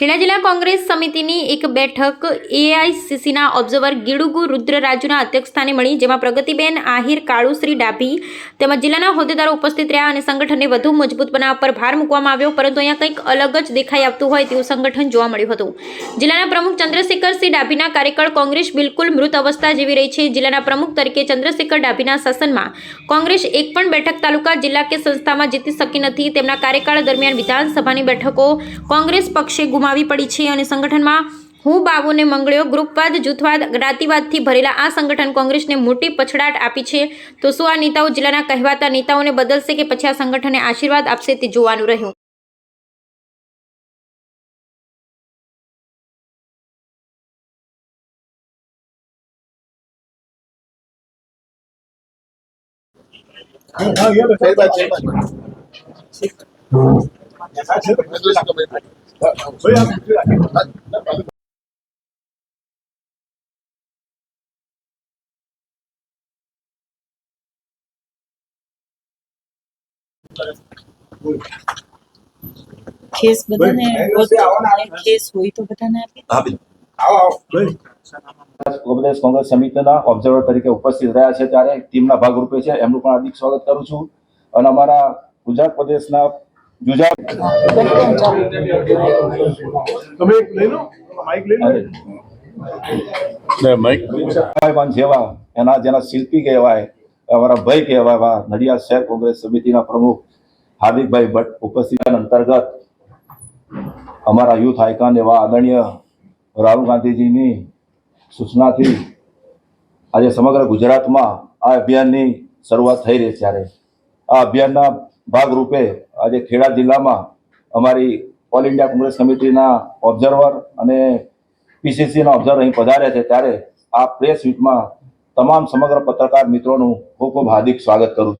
ખેડા જિલ્લા કોંગ્રેસ સમિતિની એક બેઠક એઆઈસીસીના ઓબ્ઝર્વર ગીડુગુ રુદ્રરાજુના અધ્યક્ષસ્થાને મળી, જેમાં પ્રગતિબેન આહિર કાળુશ્રી ડાભી તેમજ જિલ્લાના હોદ્દેદારો ઉપસ્થિત રહ્યા અને સંગઠનને વધુ મજબૂત બનાવવા પર ભાર મૂકવામાં આવ્યો. પરંતુ અહીંયા કંઈક અલગ જ દેખાઈ આવતું હોય તેવું સંગઠન જોવા મળ્યું હતું. જિલ્લાના પ્રમુખ ચંદ્રશેખરસિંહ ડાભીના કાર્યકાળ કોંગ્રેસ બિલકુલ મૃત અવસ્થા જેવી રહી છે. જિલ્લાના પ્રમુખ તરીકે ચંદ્રશેખર ડાભીના શાસનમાં કોંગ્રેસ એક પણ બેઠક તાલુકા જિલ્લા કે સંસ્થામાં જીતી શકી નથી. તેમના કાર્યકાળ દરમિયાન વિધાનસભાની બેઠકો કોંગ્રેસ પક્ષે ગુમાવી પડી છે અને સંગઠનમાં હું બાબુને મંગળ્યો ગ્રુપવાદ જૂથવાદ જ્ઞાતિવાદથી ભરેલા આ સંગઠન કોંગ્રેસને મોટી પછડાટ આપી છે તો શું આ નેતાઓ જિલ્લાના કહેવાતા નેતાઓને બદલશે કે પછી આ સંગઠનને આશીર્વાદ આપશે તે જોવાનું રહ્યું કેસ બધાને કેસ હોય તો બધાને આપી. પ્રદેશ કોંગ્રેસ સમિતિના ઓબ્ઝર્વર તરીકે ઉપસ્થિત રહ્યા છે ત્યારે ટીમના ભાગરૂપે છે. એમનું પણ હાર્દિક સ્વાગત કરું છું. અને અમારા ગુજરાત પ્રદેશના જુજા તમે એક લઈ લો માઇક લઈ લો. ભાઈબાન જેવા એના જેના શિલ્પી કહેવાય અમારા ભાઈ કહેવાય નડિયાદ શહેર કોંગ્રેસ સમિતિના પ્રમુખ હાર્દિકભાઈ ભટ્ટ ઉપસ્થિત અંતર્ગત અમારા યુથ આઇકન એવા આદરણીય રાહુલ ગાંધીજીની સૂચનાથી આજે સમગ્ર ગુજરાતમાં આ અભિયાનની શરૂઆત થઈ રહી છે. ત્યારે આ અભિયાનના ભાગરૂપે આજે ખેડા જિલ્લામાં અમારી ઓલ ઇન્ડિયા કોંગ્રેસ કમિટીના ઓબ્ઝર્વર અને પીસીસીના ઓબ્ઝર્વર અહીં પધાર્યા છે. ત્યારે આ પ્રેસ મીટમાં તમામ સમગ્ર પત્રકાર મિત્રોનું ખૂબ ખૂબ હાર્દિક સ્વાગત કરું છું.